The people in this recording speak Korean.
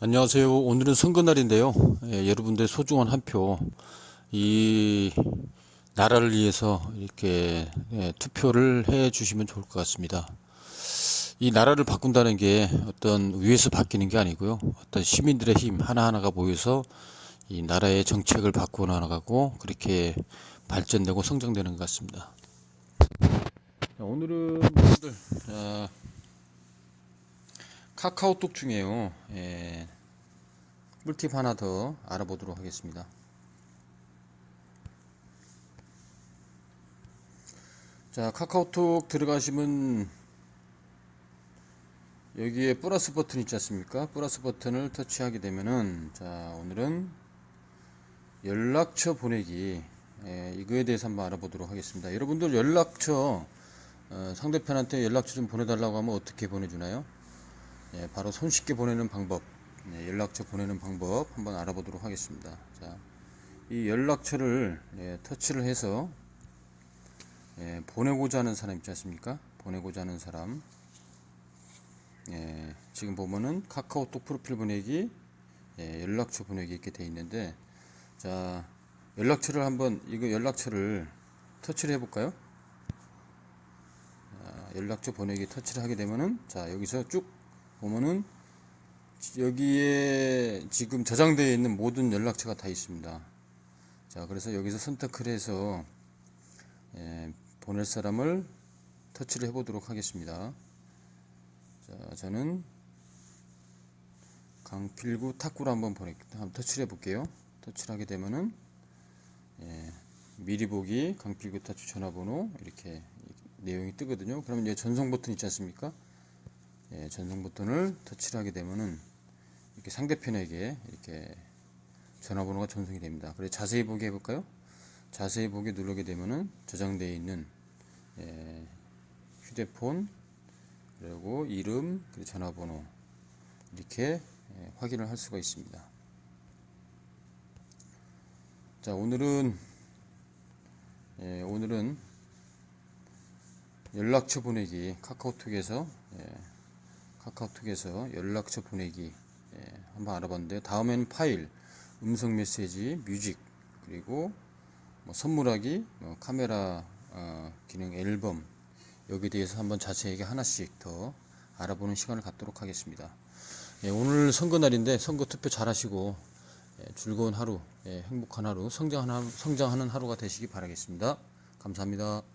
안녕하세요. 오늘은 선거날인데요. 예, 여러분들 소중한 한 표, 이 나라를 위해서 이렇게 예, 투표를 해 주시면 좋을 것 같습니다. 이 나라를 바꾼다는 게 어떤 위에서 바뀌는 게 아니고요. 어떤 시민들의 힘 하나하나가 모여서 이 나라의 정책을 바꾸어 나가고 그렇게 발전되고 성장되는 것 같습니다. 자, 오늘은 여러분들 자, 카카오톡 중에요. 예, 꿀팁 하나 더 알아보도록 하겠습니다. 자, 카카오톡 들어가시면 여기에 플러스 버튼 있지 않습니까? 플러스 버튼을 터치하게 되면은 자, 오늘은 연락처 보내기 예, 이거에 대해서 한번 알아보도록 하겠습니다. 여러분들 연락처 어, 상대편한테 연락처 좀 보내달라고 하면 어떻게 보내주나요? 예, 바로 손쉽게 보내는 방법, 예, 연락처 보내는 방법 한번 알아보도록 하겠습니다. 자, 이 연락처를 예, 터치를 해서 예, 보내고자 하는 사람 있지 않습니까? 보내고자 하는 사람. 예, 지금 보면은 카카오톡 프로필 보내기, 예, 연락처 보내기 이렇게 돼 있는데, 자, 연락처를 한번, 이거 연락처를 터치를 해볼까요? 자, 연락처 보내기 터치를 하게 되면은, 자, 여기서 쭉 보면은, 여기에 지금 저장되어 있는 모든 연락처가 다 있습니다. 자, 그래서 여기서 선택을 해서, 예, 보낼 사람을 터치를 해보도록 하겠습니다. 자, 저는 강필구 탁구로 한번 보내, 한번 터치를 해볼게요. 터치를 하게 되면은, 예, 미리 보기 강필구 타투 전화번호 이렇게 내용이 뜨거든요. 그러면 이제 전송 버튼 있지 않습니까? 예, 전송 버튼을 터치를 하게 되면은 이렇게 상대편에게 이렇게 전화번호가 전송이 됩니다. 그래 자세히 보기 해볼까요? 자세히 보기 누르게 되면은 저장되어 있는 예, 휴대폰 그리고 이름 그리고 전화번호 이렇게 예, 확인을 할 수가 있습니다. 자 오늘은 예, 오늘은 연락처 보내기 카카오톡에서 예, 카카오톡에서 연락처 보내기 예, 한번 알아봤는데 다음에는 파일 음성 메시지 뮤직 그리고 뭐 선물하기 뭐 카메라 어, 기능 앨범 여기에 대해서 한번 자세하게 하나씩 더 알아보는 시간을 갖도록 하겠습니다. 예, 오늘 선거 날인데 선거 투표 잘 하시고 예, 즐거운 하루, 예, 행복한 하루, 성장하는, 성장하는 하루가 되시기 바라겠습니다. 감사합니다.